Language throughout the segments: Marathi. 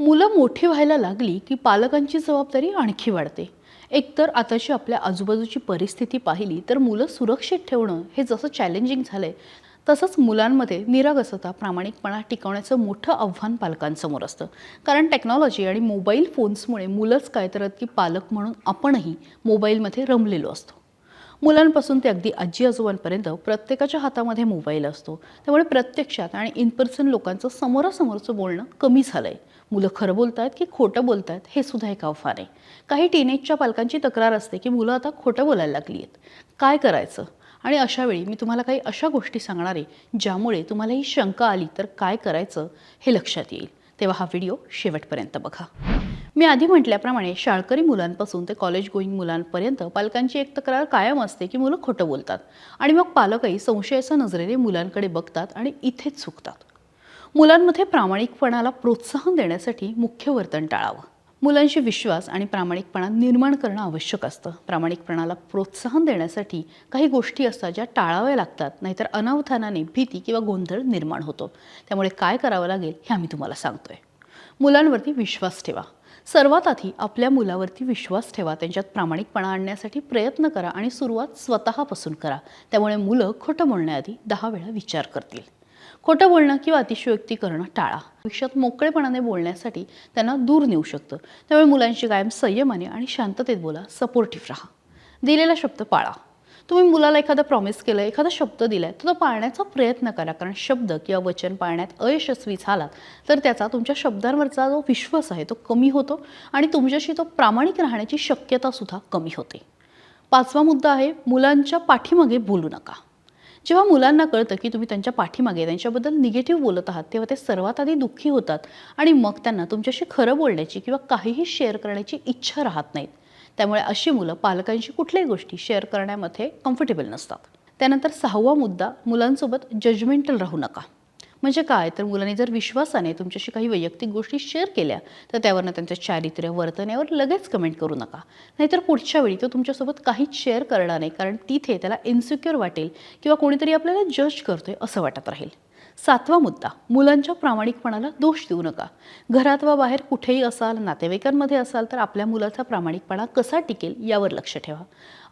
मुलं मोठी व्हायला लागली की पालकांची जबाबदारी आणखी वाढते. एकतर आताची आपल्या आजूबाजूची परिस्थिती पाहिली तर मुलं सुरक्षित ठेवणं हे जसं चॅलेंजिंग झालंय तसंच मुलांमध्ये निरागसता प्रामाणिकपणा टिकवण्याचं मोठं आव्हान पालकांसमोर असतं. कारण टेक्नॉलॉजी आणि मोबाईल फोन्समुळे मुलंच काय तर की पालक म्हणून आपणही मोबाईलमध्ये रमलेलो असतो. मुलांपासून ते अगदी आजी आजोबांपर्यंत प्रत्येकाच्या हातामध्ये मोबाईल असतो. त्यामुळे प्रत्यक्षात आणि इन पर्सन लोकांचं समोरासमोरचं बोलणं कमी झालं आहे मुलं खरं बोलतायत की खोटं बोलत आहेत हे सुद्धा एक आव्हान आहे काही टीनेजच्या पालकांची तक्रार असते की मुलं आता खोटं बोलायला लागली आहेत. काय करायचं? आणि अशावेळी मी तुम्हाला काही अशा गोष्टी सांगणार आहे ज्यामुळे तुम्हाला ही शंका आली तर काय करायचं हे लक्षात येईल. तेव्हा हा व्हिडिओ शेवटपर्यंत बघा. मी आधी म्हटल्याप्रमाणे शाळकरी मुलांपासून ते कॉलेज गोईंग मुलांपर्यंत पालकांची एक तक्रार कायम असते की मुलं खोटं बोलतात. आणि मग पालकही संशयाच्या नजरेने मुलांकडे बघतात आणि इथेच चुकतात. मुलांमध्ये प्रामाणिकपणाला प्रोत्साहन देण्यासाठी मुख्य वर्तन टाळावं. मुलांशी विश्वास आणि प्रामाणिकपणा निर्माण करणं आवश्यक असतं. प्रामाणिकपणाला प्रोत्साहन देण्यासाठी काही गोष्टी असतात ज्या टाळाव्या लागतात नाहीतर अनावधानाने भीती किंवा गोंधळ निर्माण होतो. त्यामुळे काय करावं लागेल हे आम्ही तुम्हाला सांगतोय. मुलांवरती विश्वास ठेवा. सर्वात आधी आपल्या मुलावरती विश्वास ठेवा. त्यांच्यात प्रामाणिकपणा आणण्यासाठी प्रयत्न करा आणि सुरुवात स्वतःपासून करा. त्यामुळे मुलं खोटं बोलण्याआधी दहा वेळा विचार करतील. खोटं बोलणं किंवा अतिशयोक्ती करणं टाळा. आयुष्यात मोकळेपणाने बोलण्यासाठी त्यांना दूर नेऊ शकतं. त्यामुळे मुलांशी कायम संयमाने आणि शांततेत बोला सपोर्टिव्ह राहा. दिलेला शब्द पाळा. तुम्ही मुलाला एखादा प्रॉमिस केलं एखादा शब्द दिलाय तर तो पाळण्याचा प्रयत्न करा. कारण शब्द किंवा वचन पाळण्यात अयशस्वी झालात तर त्याचा तुमच्या शब्दांवरचा जो विश्वास आहे तो कमी होतो आणि तुमच्याशी तो प्रामाणिक राहण्याची शक्यतासुद्धा कमी होते. पाचवा मुद्दा आहे मुलांच्या पाठीमागे बोलू नका. जेव्हा मुलांना कळतं की तुम्ही त्यांच्या पाठीमागे त्यांच्याबद्दल निगेटिव्ह बोलत आहात तेव्हा ते सर्वात आधी दुःखी होतात आणि मग त्यांना तुमच्याशी खरं बोलण्याची किंवा काहीही शेअर करण्याची इच्छा राहत नाहीत. त्यामुळे अशी मुलं पालकांशी कुठल्याही गोष्टी शेअर करण्यामध्ये कम्फर्टेबल नसतात. त्यानंतर सहावा मुद्दा मुलांसोबत जजमेंटल राहू नका. म्हणजे काय? तर मुलांनी जर विश्वासाने तुमच्याशी काही वैयक्तिक गोष्टी शेअर केल्या तर त्यावरनं त्यांचं चारित्र्य वर्तन यावर लगेच कमेंट करू नका. नाहीतर पुढच्या वेळी तो तुमच्यासोबत काहीच शेअर करणार नाही कारण तिथे त्याला इन्सिक्युअर वाटेल किंवा कोणीतरी आपल्याला जज करतोय असं वाटत राहील. सातवा मुद्दा मुलांच्या प्रामाणिकपणाला दोष देऊ नका. घरात वा बाहेर कुठेही असाल नातेवाईकांमध्ये असाल तर आपल्या मुलाचा प्रामाणिकपणा कसा टिकेल यावर लक्ष ठेवा.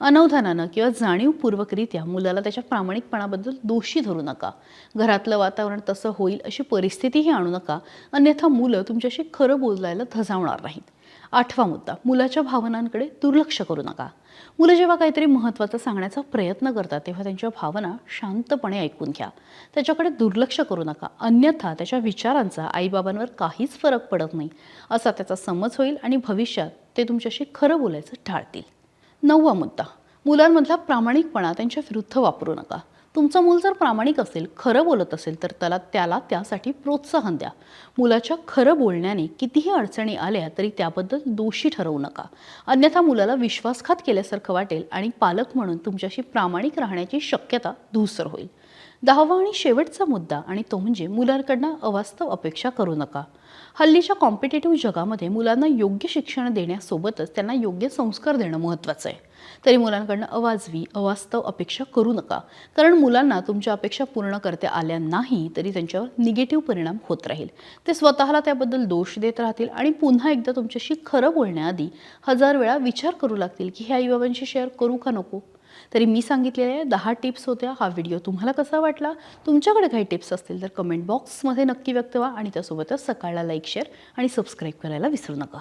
अनवधानानं किंवा जाणीवपूर्वकरित्या मुलाला त्याच्या प्रामाणिकपणाबद्दल दोषी धरू नका. घरातलं वातावरण तसं होईल अशी परिस्थितीही आणू नका. अन्यथा मुलं तुमच्याशी खरं बोलायला धजावणार नाहीत. आठवा मुद्दा. मुलाच्या भावनांकडे दुर्लक्ष करू नका. मुलं जेव्हा काहीतरी महत्त्वाचं सांगण्याचा प्रयत्न करतात तेव्हा त्यांच्या भावना शांतपणे ऐकून घ्या. त्याच्याकडे दुर्लक्ष करू नका. अन्यथा त्याच्या विचारांचा आईबाबांवर काहीच फरक पडत नाही. असा त्याचा समज होईल आणि भविष्यात ते तुमच्याशी खरं बोलायचं टाळतील. नववा मुद्दा. मुलांमधला प्रामाणिकपणा त्यांच्या विरुद्ध वापरू नका. तुमचं मूल जर प्रामाणिक असेल खरं बोलत असेल तर त्याला त्याला त्यासाठी प्रोत्साहन द्या. मुलाच्या खरं बोलण्याने कितीही अडचणी आल्या तरी त्याबद्दल दोषी ठरवू नका. अन्यथा मुलाला विश्वासघात केल्यासारखं वाटेल आणि पालक म्हणून तुमच्याशी प्रामाणिक राहण्याची शक्यता धूसर होईल. दहावा आणि शेवटचा मुद्दा आणि तो म्हणजे मुलांकडनं अवास्तव अपेक्षा करू नका. हल्लीच्या कॉम्पिटेटिव्ह जगामध्ये मुलांना योग्य शिक्षण देण्यासोबतच त्यांना योग्य संस्कार देणं महत्त्वाचं आहे. तरी मुलांकडनं अवाजवी अवास्तव अपेक्षा करू नका. कारण मुलांना तुमच्या अपेक्षा पूर्ण करता आल्या नाही तरी त्यांच्यावर निगेटिव्ह परिणाम होत राहील. ते स्वतःला त्याबद्दल दोष देत राहतील आणि पुन्हा एकदा तुमच्याशी खरं बोलण्याआधी हजार वेळा विचार करू लागतील की हे आईबाबांशी शेअर करू का नको? तरी मी सांगितलेल्या दहा टिप्स होत्या. हा व्हिडिओ तुम्हाला कसा वाटला? तुमच्याकडे काही टिप्स असतील तर कमेंट बॉक्समध्ये नक्की व्यक्त व्हा आणि त्यासोबतच सकाळला लाईक शेअर आणि सबस्क्राईब करायला विसरू नका.